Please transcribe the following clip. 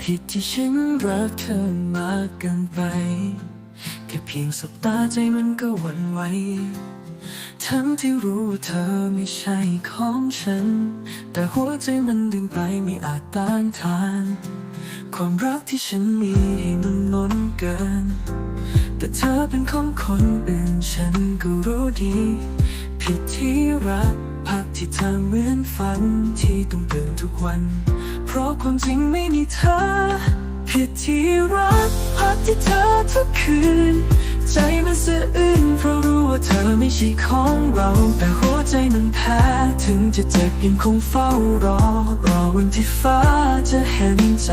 ผิดที่ฉันรักเธอมากเกินไป แค่เพียงสบตาใจมันก็หวั่นไหวทั้งที่รู้เธอไม่ใช่ของฉัน แต่หัวใจมันดึงไปไม่อาจต้านทาน ความรักที่ฉันมีให้มันล้นเกิน แต่เธอเป็นของคนอื่นฉันก็รู้ดี ผิดที่รักพักที่เธอเหมือนฝันที่ต้องเดินทุกวัน เพราะความจริงไม่มีเธอ ผิดที่รักพักที่เธอทุกคืน ใจมันสะอื้นเพราะรู้ว่าเธอไม่ใช่ของเรา แต่หัวใจมันแพ้ถึงจะเจ็บยังคงเฝ้ารอ รอวันที่ฟ้าจะเห็นใจ